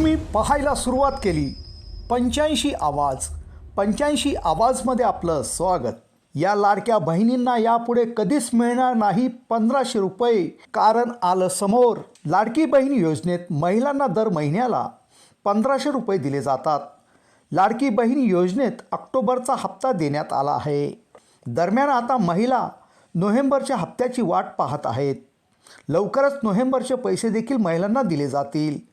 तुम्ही पाहायला सुरुवात केली. पंच्याऐंशी आवाज. पंच्याऐंशी आवाजमध्ये आपलं स्वागत. या लाडक्या बहिणींना यापुढे कधीच मिळणार नाही पंधराशे रुपये. कारण आलं समोर. लाडकी बहीण योजनेत महिलांना दर महिन्याला पंधराशे रुपये दिले जातात. लाडकी बहीण योजनेत ऑक्टोबरचा हप्ता देण्यात आला आहे. दरम्यान आता महिला नोव्हेंबरच्या हप्त्याची वाट पाहत आहेत. लवकरच नोव्हेंबरचे पैसे देखील महिलांना दिले जातील.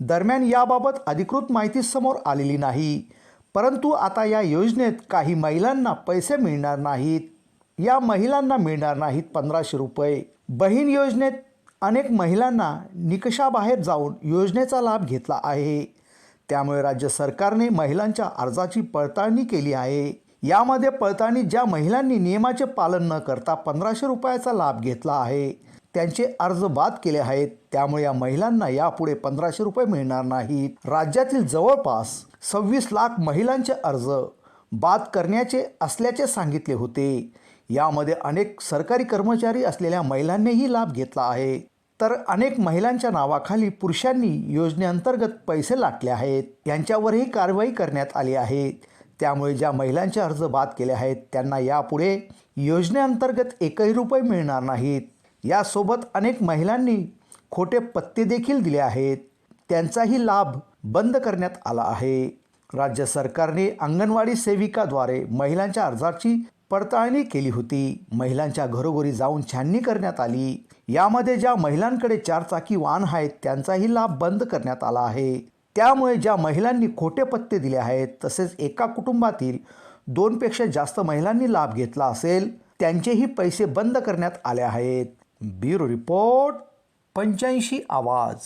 दरम्यान याबाबत अधिकृत माहिती समोर आलेली नाही. परंतु आता या योजनेत काही महिलांना पैसे मिळणार नाहीत. या महिलांना मिळणार नाहीत पंधराशे रुपये. बहीण योजनेत अनेक महिलांना निकषाबाहेर जाऊन योजनेचा लाभ घेतला आहे. त्यामुळे राज्य सरकारने महिलांच्या अर्जाची पडताळणी केली आहे. यामध्ये पडताळणी ज्या महिलांनी नियमाचे पालन न करता पंधराशे रुपयाचा लाभ घेतला आहे. त्यांचे अर्ज बाद केले आहेत. त्यामुळे या महिलांना यापुढे पंधराशे रुपये मिळणार नाहीत राज्यातील जवळपास सव्वीस लाख महिलांचे अर्ज बाद करण्याचे असल्याचे सांगितले होते. यामध्ये अनेक सरकारी कर्मचारी असलेल्या महिलांनीही लाभ घेतला आहे. तर अनेक महिलांच्या नावाखाली पुरुषांनी योजनेअंतर्गत पैसे लाटले आहेत. यांच्यावरही कारवाई करण्यात आली आहे. त्यामुळे ज्या महिलांचे अर्ज बाद केले आहेत त्यांना यापुढे योजनेअंतर्गत एकही रुपये मिळणार नाहीत. यासोबत अनेक महिलांनी खोटे पत्ते देखील दिले आहेत. त्यांचाही लाभ बंद करण्यात आला आहे. राज्य सरकारने अंगणवाडी सेविकाद्वारे महिलांच्या अर्जाची पडताळणी केली होती. महिलांच्या घरोघरी जाऊन छाननी करण्यात आली. यामध्ये ज्या महिलांकडे चारचाकी वाहन आहेत त्यांचाही लाभ बंद करण्यात आला आहे. त्यामुळे ज्या महिलांनी खोटे पत्ते दिले आहेत तसेच एका कुटुंबातील दोनपेक्षा जास्त महिलांनी लाभ घेतला असेल त्यांचेही पैसे बंद करण्यात आले आहेत. ब्युरो रिपोर्ट पंच्याऐंशी आवाज.